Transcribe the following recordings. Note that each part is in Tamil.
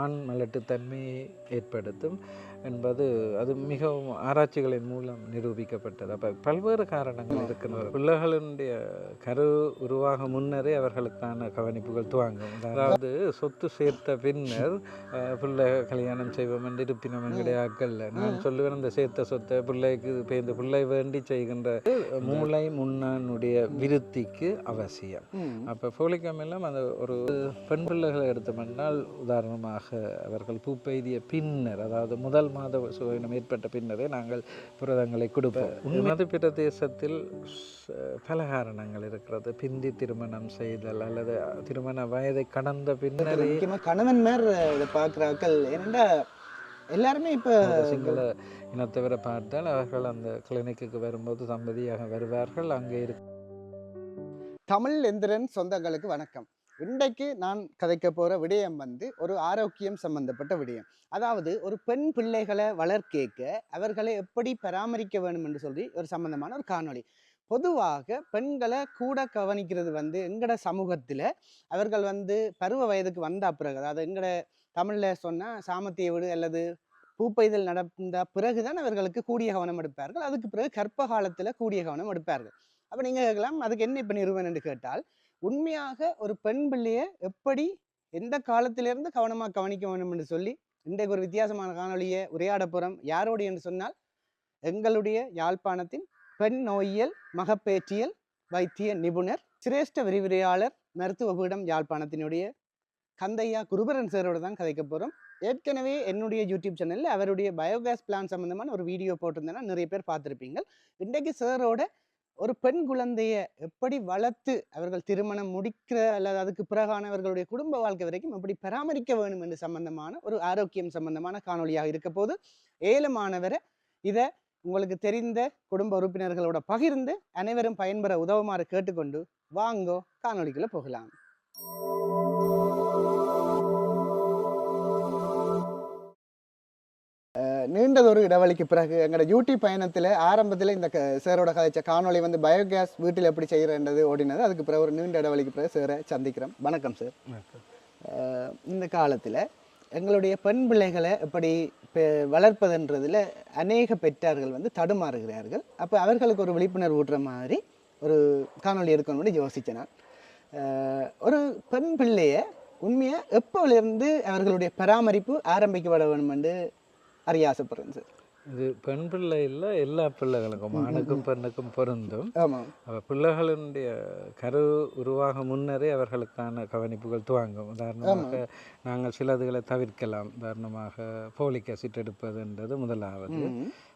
ஆண் மலட்டுத்தன்மையை ஏற்படுத்தும் என்பது அது மிகவும் ஆராய்ச்சிகளின் மூலம் நிரூபிக்கப்பட்டது. அப்போ பல்வேறு காரணங்கள் இருக்கின்றன பிள்ளைகளினுடைய கரு உருவாக முன்னரே அவர்களுக்கான கவனிப்புகள் துவங்கும். அதாவது சொத்து சேர்த்த பின்னர் பிள்ளை கல்யாணம் செய்வோம் என்று இருப்பினம் எங்களுடைய ஆக்கல்ல நான் சொல்லுவேன் இந்த சேர்த்த சொத்தை பிள்ளைக்கு இப்போ இந்த பிள்ளை வேண்டி செய்கின்ற மூளை முன்னானுடைய விருத்திக்கு அவசியம். அப்போ ஃபோலிக் அமிலம் அந்த ஒரு பெண் பிள்ளைகளை எடுத்தோம்னால் உதாரணமாக அவர்கள் பூப்பெய்திய பின்னர் அதாவது முதல் மாத சுவையினம் ஏற்பட்ட பின்னரே நாங்கள் புரதங்களை கொடுப்போம். உண்மது பிரதேசத்தில் ஸ்- பல காரணங்கள் இருக்கிறது. பிந்தி திருமணம் செய்தல் அல்லது திருமண வயதை கடந்த பின்னரே கணவன் இதை பார்க்குறாக்கள் ஏனெண்டா எல்லாருமே இப்போ சிங்கள இனத்தவரை பார்த்தால் அவர்கள் அந்த கிளினிக்கு வரும்போது தம்பதியாக வருவார்கள் அங்கே இருக்க தமிழ் எந்திரன் சொந்தங்களுக்கு வணக்கம். இன்றைக்கு நான் கதைக்க போகிற விடயம் வந்து ஒரு ஆரோக்கியம் சம்பந்தப்பட்ட விடயம். அதாவது ஒரு பெண் பிள்ளைகளை வளர்க்கேக்க அவர்களை எப்படி பராமரிக்க வேணும் என்று சொல்லி ஒரு சம்பந்தமான ஒரு காணொளி. பொதுவாக பெண்களை கூட கவனிக்கிறது வந்து எங்கட சமூகத்தில் அவர்கள் வந்து பருவ வயதுக்கு வந்த பிறகு அதாவது எங்கட தமிழில் சொன்னால் சாமத்திய வீடு அல்லது பூப்பெய்தல் நடந்த பிறகுதான் அவர்களுக்கு கூடிய கவனம் எடுப்பார்கள். அதுக்கு பிறகு கர்ப்ப காலத்தில் கூடிய கவனம் எடுப்பார்கள். அப்போ நீங்கள் கேட்கலாம் அதுக்கு என்ன இப்போ நிறுவனம் என்று கேட்டால் உண்மையாக ஒரு பெண் பிள்ளையை எப்படி எந்த காலத்திலிருந்து கவனமாக கவனிக்க வேண்டும் என்று சொல்லி இன்றைக்கு ஒரு வித்தியாசமான காணொலியை உரையாட போகிறோம் யாரோடு என்று சொன்னால் எங்களுடைய யாழ்ப்பாணத்தின் பெண் நோயியல் மகப்பேற்றியல் வைத்திய நிபுணர் சிரேஷ்ட விரிவுரையாளர் மருத்துவ பீடம் யாழ்ப்பாணத்தினுடைய கந்தையா குருபரன் சாரோட தான் கதைக்க போகிறோம் ஏற்கனவே என்னுடைய யூடியூப் சேனலில் அவருடைய பயோகேஸ் பிளான் சம்மந்தமான ஒரு வீடியோ போட்டிருந்தேன்னா நிறைய பேர் பார்த்துருப்பீங்க. இன்றைக்கு சாரோட ஒரு பெண் குழந்தைய எப்படி வளர்த்து அவர்கள் திருமணம் முடிக்கிற அல்லது அதுக்கு பிறகான அவர்களுடைய குடும்ப வாழ்க்கை வரைக்கும் எப்படி பராமரிக்க வேணும் என்று சம்பந்தமான ஒரு ஆரோக்கியம் சம்பந்தமான காணொளியாக இருக்க போது ஏலமானவரை இதை உங்களுக்கு தெரிந்த குடும்ப உறுப்பினர்களோட பகிர்ந்து அனைவரும் பயன்பெற உதவுமாறு கேட்டுக்கொண்டு வாங்கோ காணொலிக்குள்ள போகலாம். நீண்டதொரு இடைவெளிக்கு பிறகு எங்களோட யூடியூப் பயணத்தில் ஆரம்பத்தில் இந்த சாரோட கதைச்ச காணொளி வந்து பயோகேஸ் வீட்டில் எப்படி செய்கிறன்றது ஓடினது. அதுக்கு பிறகு ஒரு நீண்ட இடைவெளிக்கு பிறகு சாரை சந்திக்கிறோம். வணக்கம் சார். இந்த காலத்தில் எங்களுடைய பெண் பிள்ளைகளை எப்படி வளர்ப்பதுன்றதுல அநேக பெற்றார்கள் வந்து தடுமாறுகிறார்கள். அப்போ அவர்களுக்கு ஒரு விழிப்புணர்வு ஊட்டுற மாதிரி ஒரு காணொளி எடுக்கணும்னு நான். அஹ் ஒரு பெண் பிள்ளைய உண்மையாக எப்போலேருந்து அவர்களுடைய பராமரிப்பு ஆரம்பிக்கப்பட வேண்டும் என்று அறிய ஆசைப்படுறேன் சார் இது பெண் பிள்ளை இல்லை எல்லா பிள்ளைகளுக்கும் ஆணுக்கும் பெண்ணுக்கும் பொருந்தும். பிள்ளைகளினுடைய கரு உருவாக முன்னரே அவர்களுக்கான கவனிப்புகள் துவங்கும். உதாரணமாக நாங்கள் சிலதுகளை தவிர்க்கலாம். உதாரணமாக ஃபோலிக் அசிட் எடுப்பதுன்றது முதலாவது.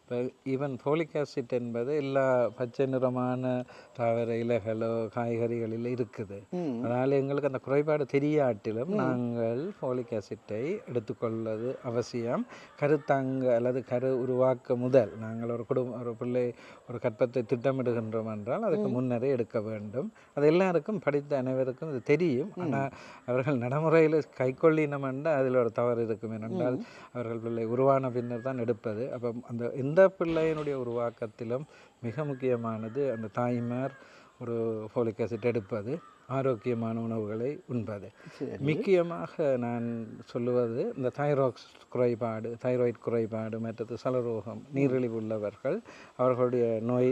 இப்போ ஈவன் ஃபோலிக் ஆசிட் என்பது எல்லா பச்சை நிறமான தாவர இலைகளோ காய்கறிகளில் இருக்குது. அதனால் எங்களுக்கு அந்த குறைபாடு தெரியாட்டிலும் நாங்கள் ஃபோலிக் ஆசிட்டை எடுத்துக்கொள்வது அவசியம். கருத்தாங்க அல்லது கரு உருவாக்க முதல் நாங்கள் ஒரு குடும்ப ஒரு பிள்ளை ஒரு கற்பத்தை திட்டமிடுகின்றோம் என்றால் அதுக்கு முன்னரே எடுக்க வேண்டும். அது எல்லாருக்கும் படித்த அனைவருக்கும் இது தெரியும். ஆனால் அவர்கள் நடைமுறையில் கைக்கொள்ளினம் என்றால் அதில் ஒரு தவறு இருக்கும். ஏனென்றால் அவர்கள் பிள்ளை உருவான பின்னர் தான் எடுப்பது. அப்போ அந்த எந்த பிள்ளையினுடைய உருவாக்கத்திலும் மிக முக்கியமானது அந்த தாய்மார் ஒரு ஃபோலிக் ஆசிட் எடுப்பது. ஆரோக்கியமான உணவுகளை உண்பது. முக்கியமாக நான் சொல்லுவது இந்த தைராக்ஸ் குறைபாடு தைராய்டு குறைபாடு மற்றது சலரோகம் நீரிழிவு உள்ளவர்கள் அவர்களுடைய நோய்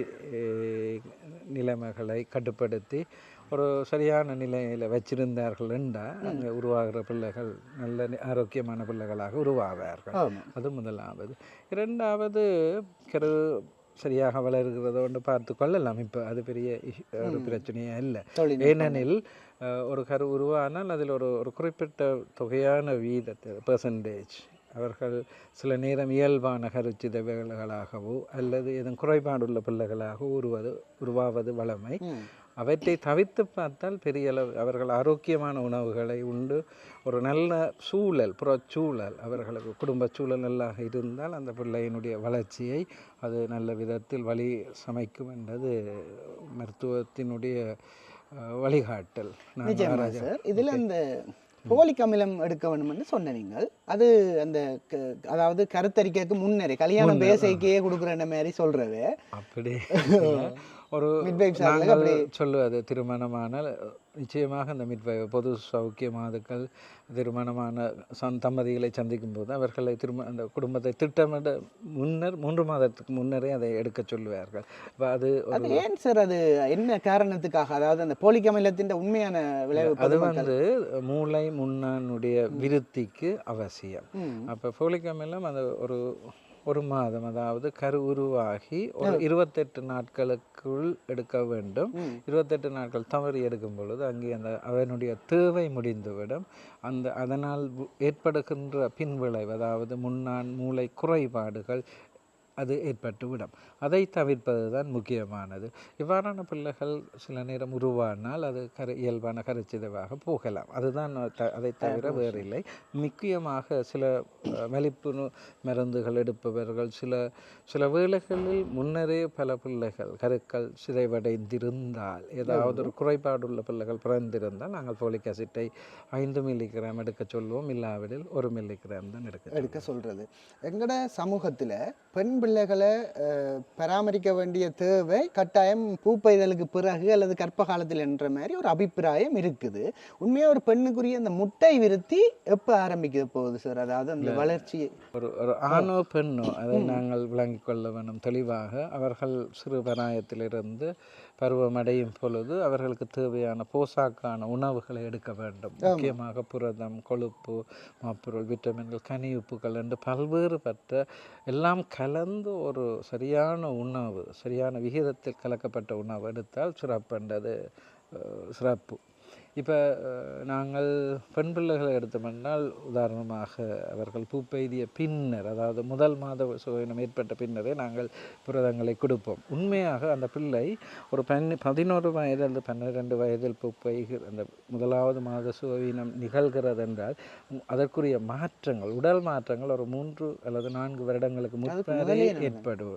நிலைமைகளை கட்டுப்படுத்தி ஒரு சரியான நிலையில் வச்சிருந்தார்கள் என்றால் அங்கே உருவாகிற பிள்ளைகள் நல்ல ஆரோக்கியமான பிள்ளைகளாக உருவாவார்கள். அது முதலாவது. இரண்டாவது கரு சரியாக வளர்கிறதோ பார்த்து கொள்ளலாம் இப்போ அது பெரிய ஒரு பிரச்சனையே இல்லை. ஏனெனில் ஒரு கரு உருவானால் அதில் ஒரு ஒரு குறிப்பிட்ட தொகையான வீதத்தை பெர்சன்டேஜ் அவர்கள் சில நேரம் இயல்பான கருச்சிதைவுகளாகவோ அல்லது எதுவும் குறைபாடுள்ள பிள்ளைகளாகவோ உருவது உருவாவது வளமை. அவற்றை தவிர்த்து பார்த்தால் பெரிய அளவு அவர்கள் ஆரோக்கியமான உணவுகளை உண்டு. ஒரு நல்ல சூழல் புறச்சூழல் அவர்களுக்கு குடும்ப சூழல் நல்லாக இருந்தால் அந்த பிள்ளையினுடைய வளர்ச்சியை அது நல்ல விதத்தில் வழி சமைக்கும் என்றது மருத்துவத்தினுடைய வழிகாட்டல். சார். இதுல அந்த போலிக் அமிலம் எடுக்க வேணும்னு சொன்ன நீங்கள். அது அந்த அதாவது கருத்தரிக்கைக்கு முன்னரே கல்யாணம் பேசைக்கே கொடுக்குற மாதிரி சொல்றது. அப்படி. ஒரு சொல்லுவது திருமணமான நிச்சயமாக இந்த மிட்வை பொது சௌக்கிய மாதுக்கள் திருமணமான சந் தம்பதிகளை சந்திக்கும் போது அவர்களை திரும அந்த குடும்பத்தை திட்டமிட முன்னர் மூன்று மாதத்துக்கு முன்னரே அதை எடுக்க சொல்லுவார்கள். அப்ப அது அது ஏன் சார் அது என்ன காரணத்துக்காக? அதாவது அந்த போலிக் அமிலத்தின் உண்மையான விளைவு அது வந்து மூளை முன்னானுடைய விருத்திக்கு அவசியம். அப்போ ஃபோலிக் அமிலம் அது ஒரு ஒரு மாதம் அதாவது கரு உருவாகி ஒரு இருபத்தெட்டு நாட்களுக்குள் எடுக்க வேண்டும். இருபத்தெட்டு நாட்கள் தவறி எடுக்கும் பொழுது அங்கே அந்த அவனுடைய தேவை முடிந்துவிடும். அந்த அதனால் ஏற்படுகின்ற பின்விளைவு அதாவது முன்னான் மூளை குறைபாடுகள் அது ஏற்பட்டுவிடும் அதை தவிர்ப்பது தான் முக்கியமானது. இவ்வாறான பிள்ளைகள் சில நேரம் உருவானால் அது கரு இயல்பான கருச்சிதைவாக போகலாம். அதுதான் த அதை தவிர வேறு இல்லை முக்கியமாக சில வலிப்பு மருந்துகள் எடுப்பவர்கள் சில சில வேளைகளில் முன்னரே பல பிள்ளைகள் கருக்கள் சிதைவடைந்திருந்தால் ஏதாவது ஒரு குறைபாடுள்ள பிள்ளைகள் பிறந்திருந்தால் நாங்கள் ஃபோலிக் அசிட்டை ஐந்து மில்லிகிராம் எடுக்க சொல்லுவோம் இல்லாவிடில் ஒரு மில்லிகிராம் தான் எடுக்க எடுக்க சொல்றது. எங்கட சமூகத்துல பெண் பிள்ளைகளை பராமரிக்க வேண்டிய தேவை கட்டாயம் பூப்பெய்தலுக்கு பிறகு அல்லது கர்ப்ப காலத்தில் என்ற மாதிரி ஒரு அபிப்பிராயம் இருக்குது. உண்மையா ஒரு பெண்ணுக்குரிய அந்த முட்டை விருத்தி எப்ப ஆரம்பிக்க போகுது சார் அதாவது அந்த வளர்ச்சி ஒரு ஒரு ஆணோ பெண்ணோ அதை நாங்கள் விளங்கிக் கொள்ள வேண்டும் தெளிவாக அவர்கள் சிறு பிராயத்திலிருந்து பருவமடையும் பொழுது அவர்களுக்கு தேவையான போசாக்கான உணவுகளை எடுக்க வேண்டும். முக்கியமாக புரதம் கொழுப்பு மாப்பொருள் விட்டமின்கள் கனியுப்புகள் என்று பல்வேறுபட்ட எல்லாம் கலந்து ஒரு சரியான உணவு சரியான விகிதத்தில் கலக்கப்பட்ட உணவு எடுத்தால் சிறப்புன்றது. அஹ், சிறப்பு. இப்போ நாங்கள் பெண் பிள்ளைகளை எடுத்தோம்னால் உதாரணமாக அவர்கள் பூப்பெய்திய பின்னர் அதாவது முதல் மாத சுகவீனம் ஏற்பட்ட பின்னரே நாங்கள் புரதங்களை கொடுப்போம் உண்மையாக அந்த பிள்ளை ஒரு பன் பதினோரு வயது அல்லது பன்னிரெண்டு வயதில் பூப்பெய்கிற அந்த முதலாவது மாத சுகவீனம் நிகழ்கிறது என்றால் அதற்குரிய மாற்றங்கள் உடல் மாற்றங்கள் ஒரு மூன்று அல்லது நான்கு வருடங்களுக்கு முன்பே. ஏற்படும்.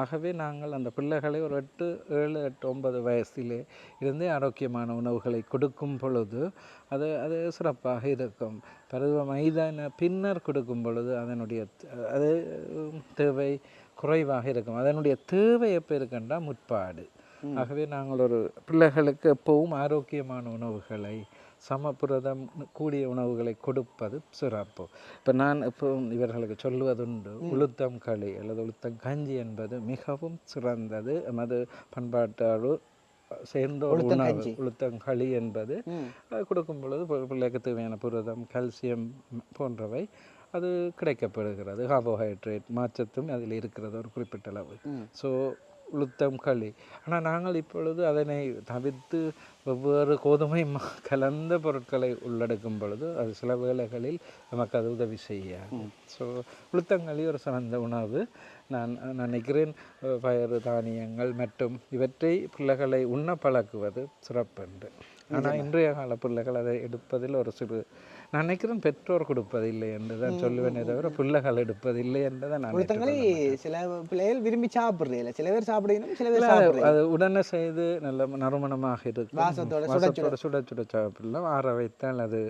ஆகவே நாங்கள் அந்த பிள்ளைகளை ஒரு எட்டு ஏழு எட்டு ஒன்பது வயசிலே இருந்தே ஆரோக்கியமான உணவுகளை கொடுக்கும் பொழுது அது அது சிறப்பாக இருக்கும். பருவ மைதான பின்னர் கொடுக்கும் பொழுது அதனுடைய அது தேவை குறைவாக இருக்கும். அதனுடைய தேவை எப்போ இருக்குன்றா முற்பாடு. ஆகவே நாங்கள் ஒரு பிள்ளைகளுக்கு எப்பவும் ஆரோக்கியமான உணவுகளை சமபுரதம் கூடிய உணவுகளை கொடுப்பது சிறப்பு. இப்போ நான் இப்போ இவர்களுக்கு சொல்லுவதுண்டு உளுத்தம் களி அல்லது உளுத்தம் கஞ்சி என்பது மிகவும் சிறந்தது. எமது பண்பாட்டோடு சேர்ந்த ஒரு உணவு உளுத்தங்களி என்பது கொடுக்கும் பொழுது பிள்ளைக்கு தேவையான புரதம் கால்சியம் போன்றவை அது கிடைக்கப்படுகிறது. கார்போஹைட்ரேட் மாற்றத்தும் அதில் இருக்கிறது ஒரு குறிப்பிட்ட அளவு. ஸோ உளுத்தம் களி. ஆனால் நாங்கள் இப்பொழுது அதனை தவிர்த்து வெவ்வேறு கோதுமை கலந்த பொருட்களை உள்ளடக்கும் பொழுது அது சில வேளைகளில் நமக்கு அது உதவி செய்யாது. ஸோ உளுத்தங்களி ஒரு சிறந்த உணவு. நான் நான் நினைக்கிறேன் பயறு தானியங்கள் மற்றும் இவற்றை பிள்ளைகளை உண்ண பழக்குவது சிறப்பென்று. ஆனால் இன்றைய கால பிள்ளைகள் அதை எடுப்பதில் ஒரு சிறு நான் நினைக்கிறேன் பெற்றோர் கொடுப்பதில்லை என்று தான் சொல்லுவேனே தவிர பிள்ளைகள் எடுப்பதில்லை என்று தான் நான் சில பிள்ளைகள் விரும்பி சாப்பிடுறதில்ல. சில பேர் சாப்பிடுறீங்க சில பேர் அது உடனே செய்து நல்ல நறுமணமாக இருக்கும். சுட. சுட சுட சாப்பிடலாம். ஆற வைத்தால் அது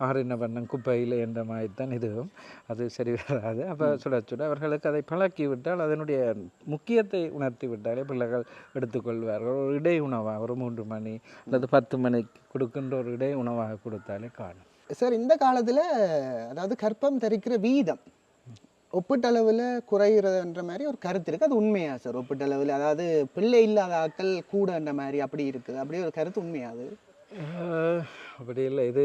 ஆறின வண்ணம் குப்பையில் என்ற மாதிரி தான் இதுவும். அது சரி வராது. அப்போ சுட சுட அவர்களுக்கு அதை பழக்கி விட்டால் அதனுடைய முக்கியத்தை உணர்த்தி விட்டாலே பிள்ளைகள் எடுத்துக்கொள்வார்கள். ஒரு இடை உணவாக ஒரு மூன்று மணி அல்லது பத்து மணிக்கு கொடுக்கின்ற ஒரு இடை உணவாக கொடுத்தாலே காணும். சார் இந்த காலத்துல அதாவது கர்ப்பம் தரிக்கிற வீதம் ஒப்பீட்டளவில் குறைகிறதுன்ற மாதிரி ஒரு கருத்து இருக்கு. அது உண்மையா சார்? ஒப்பீட்டளவில் அதாவது பிள்ளை இல்லாத ஆட்கள் கூடன்ற மாதிரி அப்படி இருக்குது. அப்படி ஒரு கருத்து உண்மையா அது? அஹ், அப்படி இல்லை. இது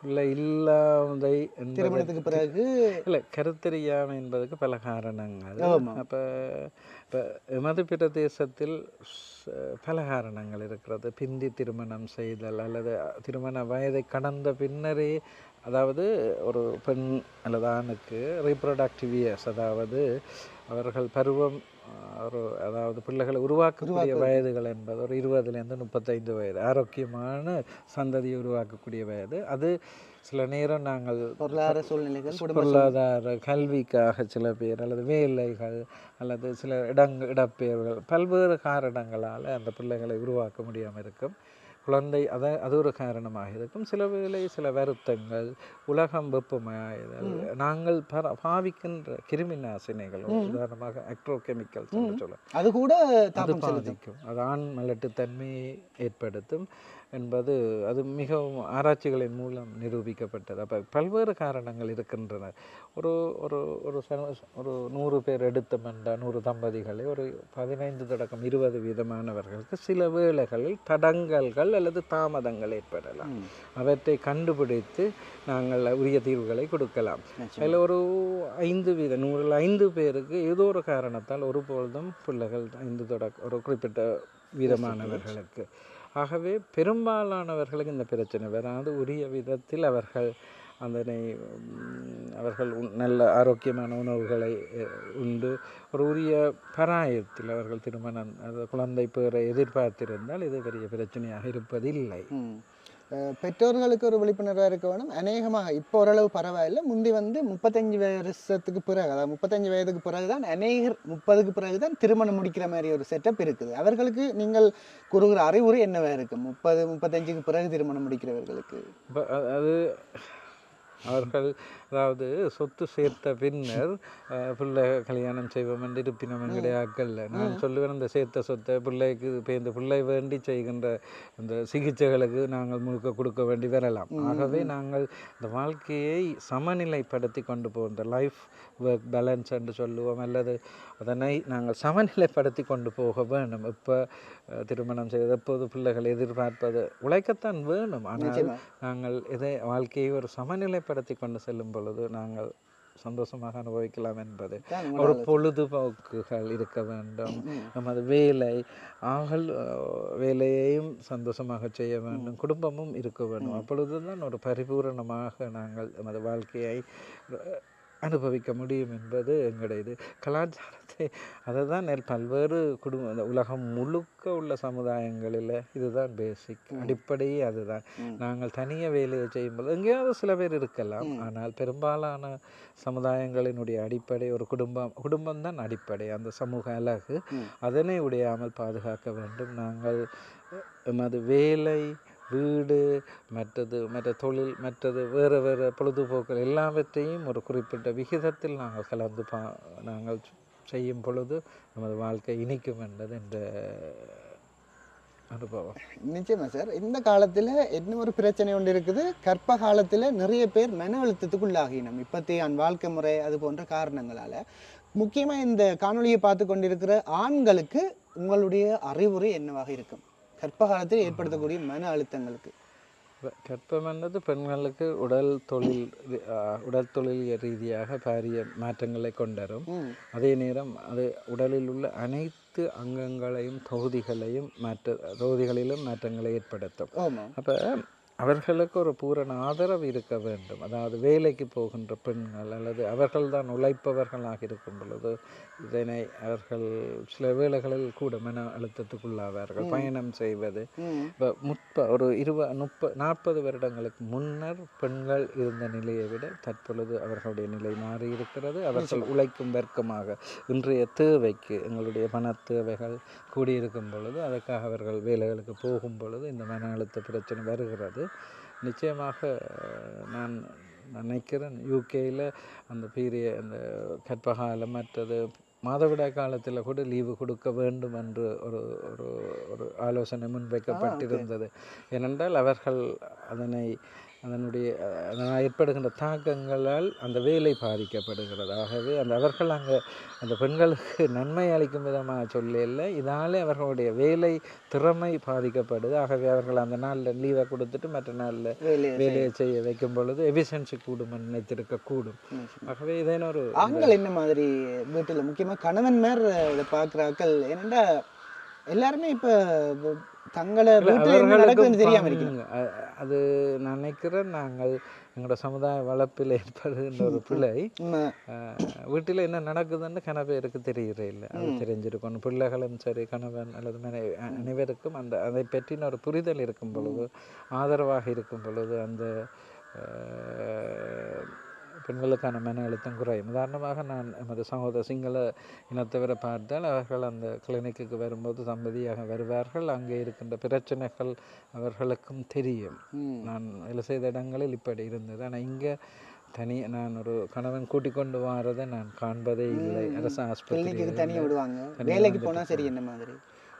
பிள்ளை இல்லாதை திருமணத்துக்கு பிறகு இல்லை கருத்தறியாமை என்பதற்கு பல காரணங்கள். அப்போ இப்போ எமது பிரதேசத்தில் பல காரணங்கள் இருக்கிறது. பிந்தி திருமணம் செய்தல் அல்லது திருமண வயதை கடந்த பின்னரே அதாவது ஒரு பெண் அல்லது ஆணுக்கு ரீப்ரொடக்டிவ் இயர்ஸ் அதாவது அவர்கள் பருவம் ஒரு அதாவது பிள்ளைகளை உருவாக்கக்கூடிய வயதுகள் என்பது ஒரு இருபதுலேருந்து முப்பத்தைந்து வயது. ஆரோக்கியமான சந்ததியை உருவாக்கக்கூடிய வயது. அது சில நேரம் நாங்கள் பொருளாதார சூழ்நிலைகள் பொருளாதார கல்விக்காக சில பேர் அல்லது வேலைகள் அல்லது சில இடங்க இடப்பெயர்கள் பல்வேறு காரணங்களால் அந்த பிள்ளைகளை உருவாக்க முடியாமல் இருக்கும். குழந்தை அதை அது ஒரு காரணமாக இருக்கும் சில வேளை சில வருத்தங்கள் உலகம் வெப்பமாயுதல் நாங்கள் பாவிக்கின்ற கிருமி நாசினிகள் உதாரணமாக அக்ட்ரோகெமிக்கல்ஸ் என்று சொல்ல. அது கூட அது பாதிக்கும். அது ஆண் மலட்டுத்தன்மையை ஏற்படுத்தும். என்பது அது மிகவும் ஆராய்ச்சிகளின் மூலம் நிரூபிக்கப்பட்டது. அப்போ பல்வேறு காரணங்கள் இருக்கின்றன. ஒரு ஒரு ஒரு ஒரு நூறு பேர் எடுத்தமென்ற நூறு தம்பதிகளை ஒரு பதினைந்து தொடக்கம் இருபது வீதமானவர்களுக்கு சில வேளைகளில் தடங்கல்கள் அல்லது தாமதங்கள் ஏற்படலாம். அவற்றை கண்டுபிடித்து நாங்கள் உரிய தீர்வுகளை கொடுக்கலாம். அதில் ஒரு ஐந்து வீத நூறில் ஐந்து பேருக்கு ஏதோ ஒரு காரணத்தால் ஒருபொழுதும் பிள்ளைகள் ஐந்து தொடக்க ஒரு குறிப்பிட்ட வீதமானவர்களுக்கு ஆகவே பெரும்பாலானவர்களுக்கு இந்த பிரச்சனை வராது. உரிய விதத்தில் அவர்கள் அதனை அவர்கள் நல்ல ஆரோக்கியமான உணவுகளை உண்டு. ஒரு உரிய பராயத்தில் அவர்கள் திருமணம் குழந்தை பேரை எதிர்பார்த்திருந்தால் இது பெரிய பிரச்சனையாக இருப்பதில்லை. பெற்றோர்களுக்கு ஒரு விழிப்புணர்வாக இருக்க வேணும். அநேகமாக இப்போ ஓரளவு பரவாயில்லை. முந்தி வந்து முப்பத்தஞ்சு வருஷத்துக்கு பிறகு அதாவது முப்பத்தஞ்சு வயதுக்கு பிறகு தான் அநேகர் முப்பதுக்கு பிறகு தான் திருமணம் முடிக்கிற மாதிரி ஒரு செட்டப் இருக்குது. அவர்களுக்கு நீங்கள் கூறுகிற அறிவுரை என்னவாக இருக்கும்? முப்பது முப்பத்தஞ்சுக்கு பிறகு திருமணம் முடிக்கிறவர்களுக்கு. அது அவர்கள் அதாவது சொத்து சேர்த்த பின்னர் பிள்ளை கல்யாணம் செய்வோம் என்று இருப்பினம் எங்களுடைய ஆக்கல்ல நான் சொல்லுவேன் அந்த சேர்த்த சொத்தை பிள்ளைக்கு இப்போ இந்த பிள்ளை வேண்டி செய்கின்ற அந்த சிகிச்சைகளுக்கு நாங்கள் முழுக்க கொடுக்க வேண்டி வரலாம். ஆகவே நாங்கள் இந்த வாழ்க்கையை சமநிலைப்படுத்தி கொண்டு போகின்ற லைஃப் ஒர்க் பேலன்ஸ் என்று சொல்லுவோம் அல்லது அதனை நாங்கள் சமநிலைப்படுத்தி கொண்டு போக வேண்டும். இப்போ திருமணம் செய்வது எப்போது பிள்ளைகள் எதிர்பார்ப்பது உழைக்கத்தான் வேணும். ஆனால். நாங்கள் இதை வாழ்க்கையை ஒரு சமநிலைப்படுத்தி கொண்டு செல்லும் பொழுது நாங்கள் சந்தோஷமாக அனுபவிக்கலாம் என்பது. ஒரு பொழுதுபோக்குகள் இருக்க வேண்டும். நமது வேலை ஆகல் வேலையையும் சந்தோஷமாக செய்ய வேண்டும். குடும்பமும் இருக்க வேண்டும். அப்பொழுதுதான் ஒரு பரிபூரணமாக நாங்கள் நமது வாழ்க்கையை அனுபவிக்க முடியும் என்பது எங்களுடைய இது. கலாச்சாரத்தை அதை தான் பல்வேறு குடும்ப உலகம் முழுக்க உள்ள சமுதாயங்களில் இதுதான் பேசிக் அடிப்படையே அதுதான். நாங்கள் தனியாக வேலையை செய்யும்போது எங்கேயாவது சில பேர் இருக்கலாம். ஆனால் பெரும்பாலான சமுதாயங்களினுடைய அடிப்படை ஒரு குடும்பம் குடும்பம் தான் அடிப்படை. அந்த சமூக அழகு. அதனை உடையாமல் பாதுகாக்க வேண்டும். நாங்கள் எமது வேலை வீடு மற்றது மற்ற தொழில் மற்றது வேறு வேறு பொழுதுபோக்கள் எல்லாவற்றையும் ஒரு குறிப்பிட்ட விகிதத்தில் நாங்கள் கலந்து பா நாங்கள் செய்யும் பொழுது நமது வாழ்க்கை இனிக்கும் என்பது இந்த அனுபவம். நிச்சயமா சார். இந்த காலத்தில் என்ன ஒரு பிரச்சனை ஒன்று இருக்குது? கற்ப காலத்தில் நிறைய பேர் மன அழுத்தத்துக்குள்ளாகினோம் இப்போத்தைய இப்பத்திய வாழ்க்கை முறை அது போன்ற காரணங்களால். முக்கியமாக இந்த காணொலியை பார்த்து கொண்டிருக்கிற ஆண்களுக்கு உங்களுடைய அறிவுரை என்னவாக இருக்கும்? கர்ப்ப காலத்தில் ஏற்படுத்தக்கூடிய மன அழுத்தங்களுக்கு. என்பது பெண்களுக்கு உடல் தொழில் உடல் தொழில் ரீதியாக பாரிய மாற்றங்களை கொண்டரும். அதே நேரம் அது உடலில் உள்ள அனைத்து அங்கங்களையும் தொகுதிகளையும் மாற்ற தொகுதிகளிலும் மாற்றங்களை ஏற்படுத்தும். அப்போ அவர்களுக்கு ஒரு பூரண ஆதரவு இருக்க வேண்டும். அதாவது வேலைக்கு போகின்ற பெண்கள் அல்லது அவர்கள்தான் உழைப்பவர்களாக இருக்கும் பொழுது இதனை அவர்கள் சில வேளைகளில் கூட மன அழுத்தத்துக்குள்ளாவார்கள். பயணம் செய்வது. இப்போ முப்ப ஒரு இருப முப்ப நாற்பது வருடங்களுக்கு முன்னர் பெண்கள் இருந்த நிலையை விட தற்பொழுது அவர்களுடைய நிலை மாறி இருக்கிறது. அவர்கள் உழைக்கும் வர்க்கமாக இன்றைய தேவைக்கு எங்களுடைய பண தேவைகள் கூடியிருக்கும் பொழுது அதற்காக அவர்கள் வேலைகளுக்கு போகும் பொழுது இந்த மன அழுத்த பிரச்சனை வருகிறது. நிச்சயமாக அஹ், நான் நினைக்கிறேன் யூகேயில் அந்த பீரிய அந்த கற்பகாலம் மற்றது மாதவிடாய் காலத்தில் கூட லீவு கொடுக்க வேண்டும் என்று ஒரு ஒரு ஒரு ஆலோசனை முன்வைக்கப்பட்டிருந்தது. ஏனென்றால் அவர்கள் அதனை அதனுடைய அதனால் ஏற்படுகின்ற தாக்கங்களால் அந்த வேலை பாதிக்கப்படுகிறது. ஆகவே அந்த அவர்கள் அங்கே அந்த பெண்களுக்கு நன்மை அளிக்கும் விதமாக சொல்லல இதாலே அவர்களுடைய வேலை திறமை பாதிக்கப்படுது. ஆகவே அவர்கள் அந்த நாளில் லீவை கொடுத்துட்டு மற்ற நாளில் வேலையை செய்ய வைக்கும் பொழுது எஃபிஷியன்சி கூடும் நினைத்திருக்க கூடும். ஆகவே இதேன ஒரு ஆண்கள் என்ன மாதிரி வீட்டுல முக்கியமா கணவன்மார் இதை பார்க்குறாக்கள் ஏனெண்டா எல்லாருமே இப்ப தங்களை நடக்குதுன்னு தெரியாம இருக்கணும் பங்கு. அ- அது நான் நினைக்கிறேன் நாங்கள் எங்களோட சமுதாய வளர்ப்பில் ஏற்படுகின்ற ஒரு பிள்ளை. வீட்டில் என்ன நடக்குதுன்னு கன பேருக்கு தெரியறே இல்லை அது. தெரிஞ்சிருக்கணும் பிள்ளைகளும் சரி கணவன் அல்லது மனைவி அனைவருக்கும் அந்த அதை பற்றின ஒரு புரிதல் இருக்கும் பொழுது ஆதரவாக இருக்கும் பொழுது அந்த பெண்களுக்கான மன அழுத்தம் குறையும். உதாரணமாக நான் எமது சகோதர சிங்கள இனத்தவரை பார்த்தால் அவர்கள் அந்த கிளினிக்குக்கு வரும்போது தம்பதியாக வருவார்கள். அங்கே இருக்கின்ற பிரச்சனைகள் அவர்களுக்கும் தெரியும். நான் வேலை செய்த இடங்களில் இப்படி இருந்தது. ஆனால் இங்கே தனி நான் ஒரு கணவன் கூட்டிக் கொண்டு வாரதை நான் காண்பதே இல்லை. அரசு கிளினிக்கு ஆஸ்பத்திரி தனியா விடுவாங்க. வேலைக்கு வந்துட்டு போனா சரி என்ன மாதிரி?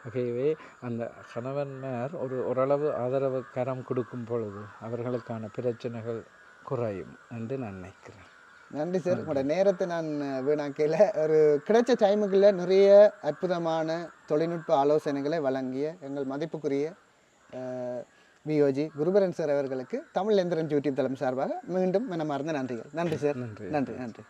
ஆகவே அந்த கணவன்மார் ஒரு ஓரளவு ஆதரவு கரம் கொடுக்கும் பொழுது அவர்களுக்கான பிரச்சனைகள் குறையும் என்று நான் நினைக்கிறேன். நன்றி சார். உங்களோட நேரத்தை நான் வீணாக்கையில் ஒரு கிடைச்ச டைமுக்குள்ள நிறைய அற்புதமான தொழில்நுட்ப ஆலோசனைகளை வழங்கிய எங்கள் மதிப்புக்குரிய விஓஜி குருபரன் சார் அவர்களுக்கு தமிழ் எந்திரன் யூடியூப் தளம் சார்பாக மீண்டும் மனமார்ந்த நன்றிகள். நன்றி சார். நன்றி. நன்றி நன்றி.